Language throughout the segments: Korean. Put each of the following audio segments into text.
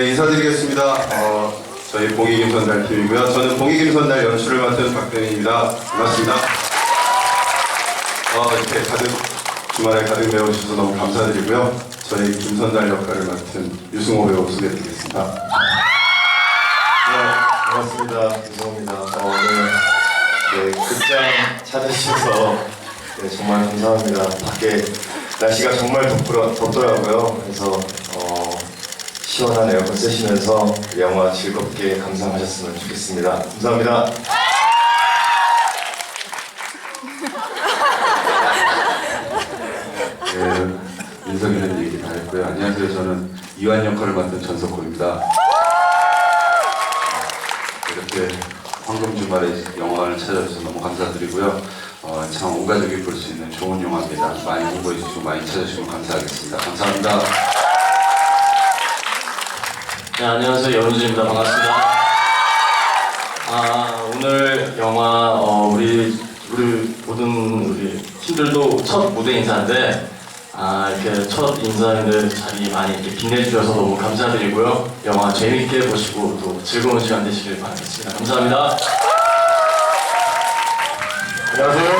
인사드리겠습니다. 어, 저희 봉익임선달 팀이고요. 저는 봉익임선달 연출을 맡은 박대민입니다. 반갑습니다. 어, 이렇게 가득 주말에 가득 메워주셔서 너무 감사드리고요. 저희 김선달 역할을 맡은 유승호 배우 소개드리겠습니다. 네, 반갑습니다. 유성호입니다. 어, 오늘 네, 극장 찾아주셔서 네, 정말 감사합니다. 밖에 날씨가 정말 덥더라, 덥더라고요. 그래서 어, 시원한 에어컨 쓰시면서 영화 즐겁게 감상하셨으면 좋겠습니다. 감사합니다. 네, 민석이는 얘기 다 했고요. 안녕하세요. 저는 이완 역할을 맡은 전석호입니다. 이렇게 황금 주말에 영화를 찾아주셔서 너무 감사드리고요. 어, 참 온 가족이 볼 수 있는 좋은 영화입니다. 많이 홍보해 주시고 많이 찾아주시면 감사하겠습니다. 감사합니다. 네, 안녕하세요. 여루주입니다. 반갑습니다. 아, 오늘 영화, 어, 우리, 우리 모든 우리 팀들도 첫 무대 인사인데, 아, 이렇게 첫 인사인데 자리 많이 이렇게 빛내주셔서 너무 감사드리고요. 영화 재밌게 보시고 또 즐거운 시간 되시길 바라겠습니다. 감사합니다. 안녕하세요.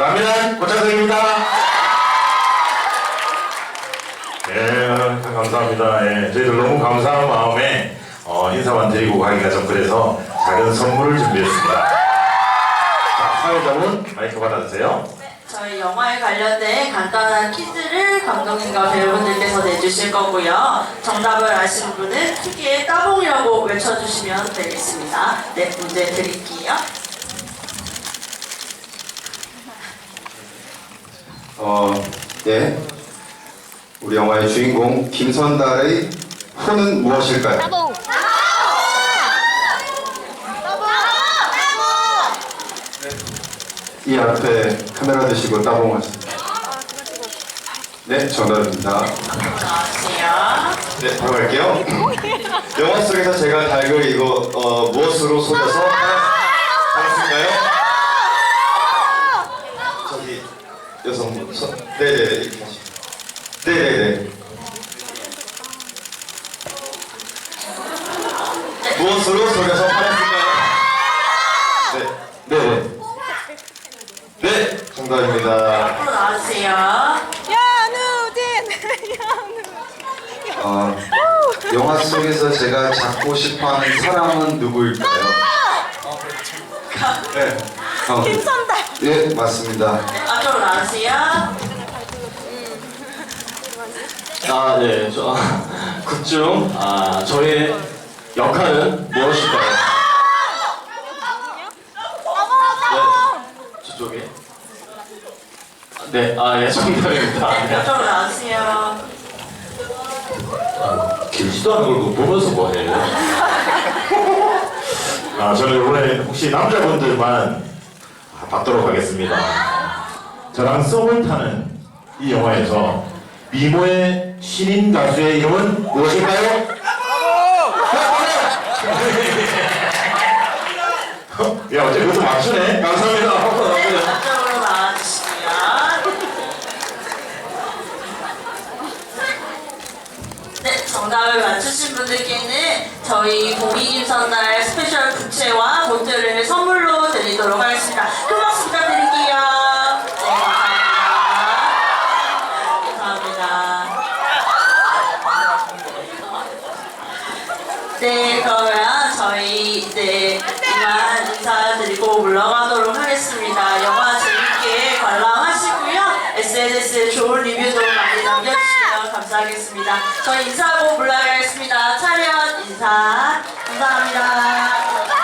라면 고창석입니다. 예, 감사합니다. 예, 저희들 너무 감사한 마음에 어, 인사만 드리고 가기가 좀 그래서 작은 선물을 준비했습니다. 자, 사회자분 마이크 받아주세요. 저희 영화에 관련된 간단한 퀴즈를 감독님과 배우분들께서 내주실 거고요. 정답을 아시는 분은 크게 따봉이라고 외쳐주시면 되겠습니다. 네, 문제 드릴게요. 어, 예. 우리 영화의 주인공 김선달의 호는 무엇일까요? 따봉! 이 앞에 카메라 드시고 따봉 하세요. 네, 정답입니다. 네, 바로 갈게요. 영화 속에서 제가 닭을 이거 어, 무엇으로 속여서 하였을까요? 저기 여성분, 서, 네네네 이렇게 하시고. 네네네. 무엇으로 속여서 하였을까요? 네, 네네. 네, 정답입니다. 앞으로 나와주세요. 연우진! 연우! 어, 영화 속에서 제가 잡고 싶어하는 사람은 누구일까요? 네. 어, 김선달! 예, 맞습니다. 네, 앞으로 나와주세요. 아, 네. 저, 극중, 아, 저의 역할은 무엇일까요? 네, 저쪽에. 네, 아, 예, 정답입니다. 네, 네. 앞으로 나와주세요. 길지도 않은 걸 보면서 뭐해? 아, 저는 이번에 혹시 남자분들만 받도록 하겠습니다. 저랑 썸을 타는 이 영화에서 미모의 신인 가수의 이름은 무엇일까요? 그것도 맞추네? 감사합니다. 앞쪽으로. 네, 정답을 맞추신 분들께는 저희 공익임선달 스페셜 부채와 모텔을 선물로 드리도록 하겠습니다. 큰박수 부탁드릴게요. 네, 감사합니다. 감사합니다. 네, 그러면 저희 이만 인사드리고 물러가도록 하겠습니다. 영화 재밌게 관람하시고요. SNS에 좋은 리뷰도 많이 남겨주시면 감사하겠습니다. 저희 인사하고 물러가겠습니다. 차렷 인사. 감사합니다.